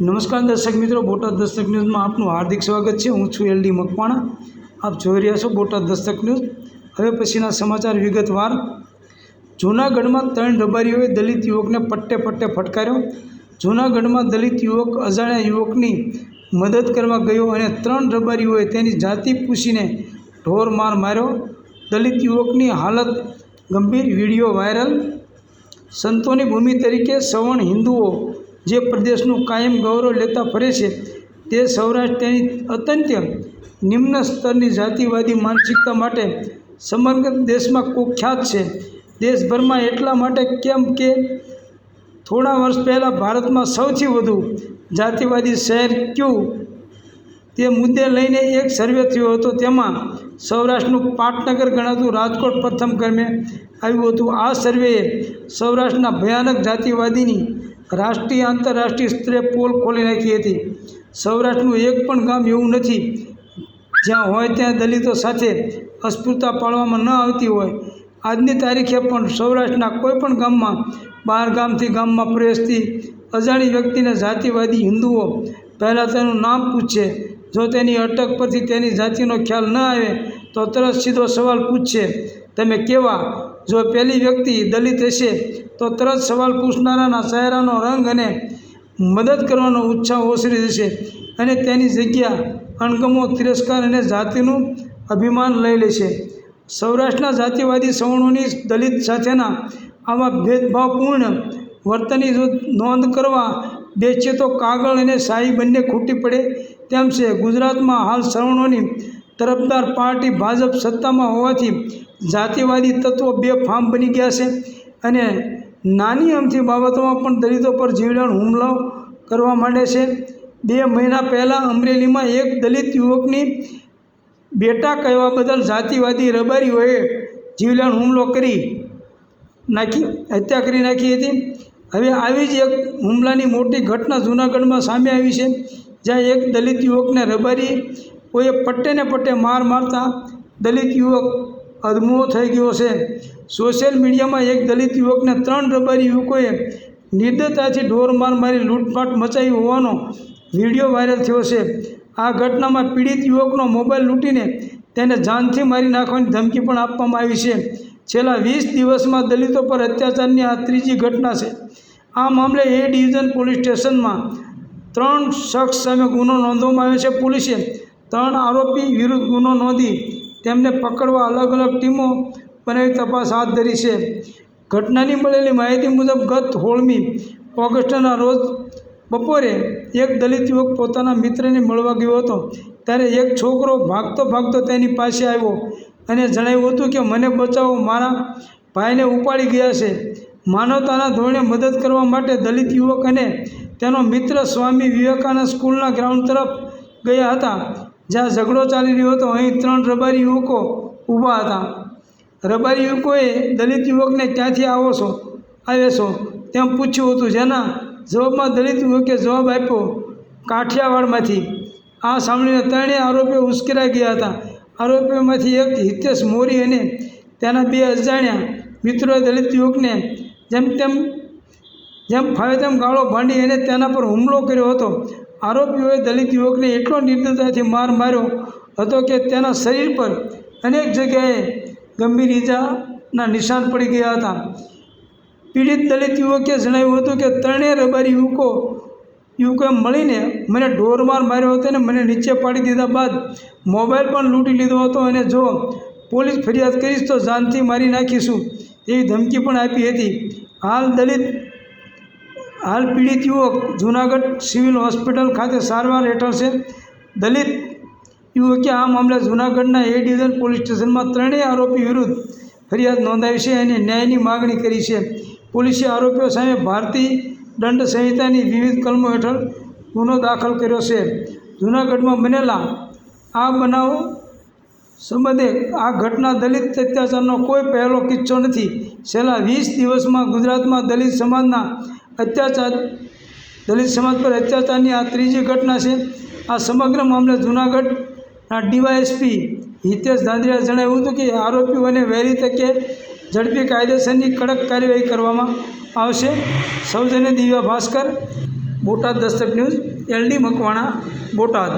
નમસ્કાર દર્શક મિત્રો, બોટાદ દસ્તક ન્યૂઝમાં આપનું હાર્દિક સ્વાગત છે. હું છું એલડી મકવાણા. આપ જોઈ રહ્યા છો બોટાદ દસ્તક ન્યૂઝ. હવે પછીના સમાચાર વિગતવાર. જૂનાગઢમાં ત્રણ રબારીઓએ દલિત યુવકને પટ્ટે પટ્ટે ફટકાર્યો. જૂનાગઢમાં દલિત યુવક અજાણ્યા યુવકની મદદ કરવા ગયો અને ત્રણ રબારીઓએ તેની જાતિ પૂછીને ઢોર માર માર્યો. દલિત યુવકની હાલત ગંભીર, વીડિયો વાયરલ. સંતોની ભૂમિ તરીકે સવર્ણ હિન્દુઓ જે પ્રદેશનું કાયમ ગૌરવ લેતા ફરે છે, તે સૌરાષ્ટ્ર તેની અત્યંત નિમ્ન સ્તરની જાતિવાદી માનસિકતા માટે સમગ્ર દેશમાં કુખ્યાત છે. દેશભરમાં એટલા માટે કેમ કે થોડા વર્ષ પહેલાં ભારતમાં સૌથી વધુ જાતિવાદી શહેર ક્યું? તે મુદ્દે લઈને એક સર્વે થયો હતો, તેમાં સૌરાષ્ટ્રનું પાટનગર ગણાતું રાજકોટ પ્રથમ ક્રમે આવ્યું હતું. આ સર્વેએ સૌરાષ્ટ્રના ભયાનક જાતિવાદીની રાષ્ટ્રીય આંતરરાષ્ટ્રીય સ્તરે પોલ ખોલી નાખી હતી. સૌરાષ્ટ્રનું એક પણ ગામ એવું નથી. જ્યાં હોય ત્યાં દલિતો સાથે અસ્પૃતા પાળવામાં ન આવતી હોય. આજની તારીખે પણ સૌરાષ્ટ્રના કોઈ પણ ગામમાં બહાર ગામથી ગામમાં પ્રવેશતી અજાણી વ્યક્તિને જાતિવાદી હિન્દુઓ પહેલાં તેનું નામ પૂછશે જો તેની અટક પરથી તેની જાતિનો ખ્યાલ ન આવે, તો તરત સીધો સવાલ પૂછશે તમે કેવા જો પહેલી વ્યક્તિ દલિત હશે, તો તરત સવાલ પૂછનારાના ચહેરાનો રંગ અને મદદ કરવાનો ઉત્સાહ ઓસરી જશે અને તેની જગ્યા અણગમો, તિરસ્કાર અને જાતિનું અભિમાન લઈ લેશે. સૌરાષ્ટ્રના જાતિવાદી સવર્ણોની દલિત સાથેના આવા ભેદભાવપૂર્ણ વર્તનની જો નોંધ કરવા બેસીએ તો કાગળ અને શાહી બંને ખૂટી પડે, તેમ છે. ગુજરાતમાં હાલ સવર્ણોની તરફદાર પાર્ટી ભાજપ સત્તામાં હોવાથી જાતિવાદી તત્વો બે ફાર્મ બની ગયા છે અને નાની અમથી બાબતોમાં પણ દલિતો પર જીવલેણ હુમલો કરવા માંડે છે. બે મહિના પહેલાં અમરેલીમાં એક દલિત યુવકની બેટા કહેવા બદલ જાતિવાદી રબારીઓએ જીવલેણ હુમલો કરી નાખી, હત્યા કરી નાખી હતી. હવે આવી જ એક હુમલાની મોટી ઘટના જૂનાગઢમાં સામે આવી છે, જ્યાં એક દલિત યુવકને રબારી કોઈએ પટ્ટે ને પટ્ટે માર મારતા દલિત યુવક અધમો થઈ ગયો છે. સોશિયલ મીડિયામાં એક દલિત યુવકને ત્રણ રબારી યુવકોએ નિર્દયતાથી ઢોર માર મારી લૂંટફાટ મચાવી હોવાનો વીડિયો વાયરલ થયો છે. આ ઘટનામાં પીડિત યુવકનો મોબાઈલ લૂંટીને તેને જાનથી મારી નાખવાની ધમકી પણ આપવામાં આવી છે. છેલ્લા વીસ દિવસમાં દલિતો પર અત્યાચારની આ ત્રીજી ઘટના છે. આ મામલે એ ડિવિઝન પોલીસ સ્ટેશનમાં ત્રણ શખ્સ સામે ગુનો નોંધવામાં આવ્યો છે. પોલીસે ત્રણ આરોપી વિરુદ્ધ ગુનો નોંધી તેમને પકડવા અલગ અલગ ટીમો બનાવી તપાસ હાથ ધરી છે. ઘટનાની મળેલી માહિતી મુજબ ગત હોળમી ઓગસ્ટના રોજ બપોરે એક દલિત યુવક પોતાના મિત્રને મળવા ગયો હતો. ત્યારે એક છોકરો ભાગતો ભાગતો તેની પાસે આવ્યો અને જણાવ્યું હતું કે, મને બચાવો, મારા ભાઈને ઉપાડી ગયા છે. માનવતાના ધોરણે મદદ કરવા માટે દલિત યુવક અને તેનો મિત્ર સ્વામી વિવેકાનંદ સ્કૂલના ગ્રાઉન્ડ તરફ ગયા હતા. જ્યાં ઝઘડો ચાલી રહ્યો હતો, અહીં ત્રણ રબારી યુવકો ઊભા હતા. રબારી યુવકોએ દલિત યુવકને ક્યાંથી આવો છો, આવે છો? તેમ પૂછ્યું હતું. જેના જવાબમાં દલિત યુવકે જવાબ આપ્યો, કાઠિયાવાડમાંથી. આ સાંભળીને ત્રણેય આરોપીઓ ઉશ્કેરાઈ ગયા હતા. આરોપીઓમાંથી એક હિતેશ મોરી અને તેના બે અજાણ્યા મિત્રોએ દલિત યુવકને જેમ તેમ, જેમ ફાવે તેમ ગાળો ભાંડી અને તેના પર હુમલો કર્યો હતો. આરોપીઓએ દલિત યુવકને એટલો નિર્દયતાથી માર માર્યો હતો કે તેના શરીર પર અનેક જગ્યાએ ગંભીર ઈજાના નિશાન પડી ગયા હતા. પીડિત દલિત યુવકે જણાવ્યું હતું કે ત્રણેય રબારી યુવકો યુવકોએ મળીને મને ઢોરમાર માર્યો હતો અને મને નીચે પાડી દીધા બાદ મોબાઈલ પણ લૂંટી લીધો હતો અને જો પોલીસ ફરિયાદ કરીશ તો જાનથી મારી નાખીશું એવી ધમકી પણ આપી હતી. હાલ દલિત હાલ પીડિત યુવક જૂનાગઢ સિવિલ હોસ્પિટલ ખાતે સારવાર હેઠળ છે. દલિત યુવકે આ મામલે જૂનાગઢના એ ડિવિઝન પોલીસ સ્ટેશનમાં ત્રણેય આરોપી વિરુદ્ધ ફરિયાદ નોંધાવી છે અને ન્યાયની માગણી કરી છે. પોલીસે આરોપીઓ સામે ભારતીય દંડ સંહિતાની વિવિધ કલમો હેઠળ ગુનો દાખલ કર્યો છે. જૂનાગઢમાં બનેલા આ બનાવ સંબંધે આ ઘટના દલિત અત્યાચારનો કોઈ પહેલો કિસ્સો નથી. છેલ્લા વીસ દિવસમાં ગુજરાતમાં દલિત સમાજના અત્યાચાર દલિત સમાજ પર અત્યાચારની આ ત્રીજી ઘટના છે. આ સમગ્ર મામલે જૂનાગઢના ડીવાયએસપી હિતેશ ધાંધ્રિયા જણાવ્યું હતું કે આરોપીઓને વહેલી તકે ઝડપી કાયદેસરની કડક કાર્યવાહી કરવામાં આવશે. સૌજન્ય દિવ્યા ભાસ્કર, બોટાદ દસ્તક ન્યૂઝ, એલડી મકવાણા, બોટાદ.